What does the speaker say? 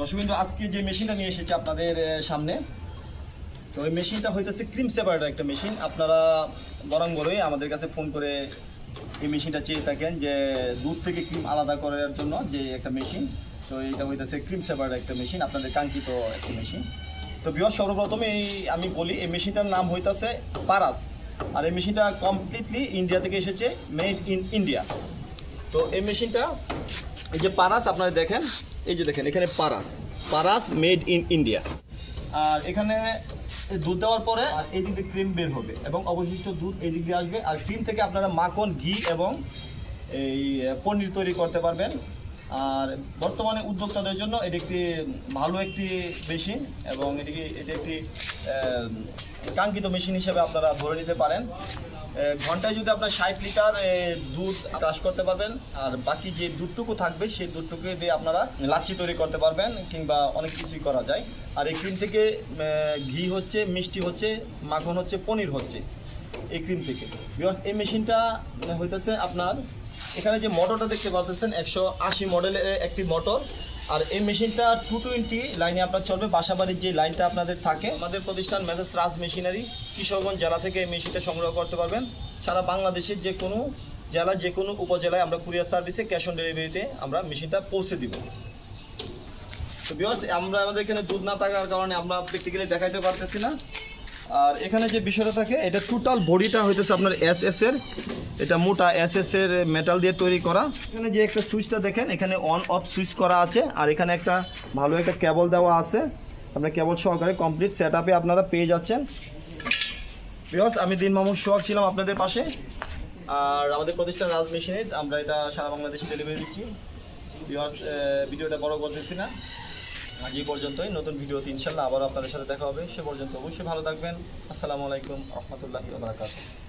দর্শকবিন্দু, আজকে যে মেশিনটা নিয়ে এসেছে আপনাদের সামনে, তো ওই মেশিনটা হইতেছে ক্রিম সেপারেটার একটা মেশিন। আপনারা বরং বড়ই আমাদের কাছে ফোন করে এই মেশিনটা চেয়ে থাকেন যে দুধ থেকে ক্রিম আলাদা করার জন্য যে একটা মেশিন। তো এটা হইতেছে ক্রিম সেপারেটার একটা মেশিন, আপনাদের কাঙ্ক্ষিত একটা মেশিন। তো বৃহৎ সর্বপ্রথমে এই আমি বলি, এই মেশিনটার নাম হইতেছে পারাস আর এই মেশিনটা কমপ্লিটলি ইন্ডিয়া থেকে এসেছে মেড ইন ইন্ডিয়া তো এই মেশিনটা এই যে পারাস, আপনারা দেখেন, এই যে দেখেন, এখানে Paras. Paras made in India আর এখানে দুধ দেওয়ার পরে এই দিক দিয়ে ক্রিম বের হবে। এবং অবশিষ্ট দুধ এই দিক দিয়ে আসবে। আর ক্রিম থেকে আপনারা মাখন, ঘি এবং এই, পনির তৈরি করতে পারবেন। আর বর্তমানে উদ্যোক্তাদের জন্য এটি একটি ভালো একটি মেশিন এবং এটিকে এটি একটি কাঙ্ক্ষিত মেশিন হিসেবে আপনারা ধরে নিতে পারেন। ঘন্টায় যদি আপনার ষাট লিটার দুধ ক্রাশ করতে পারবেন, আর বাকি যে দুধটুকু থাকবে, সেই দুধটুকু দিয়ে আপনারা লাচ্ছি তৈরি করতে পারবেন, কিংবা অনেক কিছুই করা যায়। আর এই ক্রিম থেকে ঘি হচ্ছে, মিষ্টি হচ্ছে, মাখন হচ্ছে, পনির হচ্ছে, এই ক্রিম থেকে। বিকজ এই মেশিনটা হইতেছে আপনার এখানে যে মোটরটা দেখতে পাচ্ছেন, একশো আশি মডেলের একটি মোটর আর এই মেশিনটা টু টোয়েন্টি লাইনে আপনার চলবে। বাসাবাড়ির যে লাইনটা আপনাদের থাকে, আমাদের প্রতিষ্ঠান মেসেজ রাজ মেশিনারি কিশোরগঞ্জ জেলা থেকে এই মেশিনটা সংগ্রহ করতে পারবেন। সারা বাংলাদেশের যে কোনো জেলা, যে কোনো উপজেলায় আমরা কুরিয়ার সার্ভিসে ক্যাশ অন ডেলিভারিতে আমরা মেশিনটা পৌঁছে দিব। তো বিকজ আমরা আমাদের এখানে দুধ না থাকার কারণে আমরা প্র্যাকটিক্যালি দেখাইতে পারতেছি না। আর এখানে যে বিষয়টা থাকে, এটা টোটাল বডিটা হইতেছে আপনার এস এস এর এটা মোটা এস এর মেটাল দিয়ে তৈরি করা। এখানে যে একটা সুইচটা দেখেন, এখানে অন অফ সুইচ করা আছে, আর এখানে একটা ভালো একটা কেবল দেওয়া আছে। আপনার কেবল সহকারে কমপ্লিট সেট আপে আপনারা পেয়ে যাচ্ছেন। বিকজ আমি দিন মামুর সোহাগ ছিলাম আপনাদের পাশে। আর আমাদের প্রতিষ্ঠান রাজ মেশিনে আমরা এটা সারা বাংলাদেশে ডেলিভারি দিচ্ছি। বিকজ ভিডিওটা বড় করতেছি না। আজ এই পর্যন্তই। নতুন ভিডিওতে ইনশাল্লাহ আবার আপনাদের সাথে দেখা হবে। সে পর্যন্ত অবশ্যই ভালো থাকবেন। আসসালামু আলাইকুম, রহমতুল্লাহি বারাকাতুহু।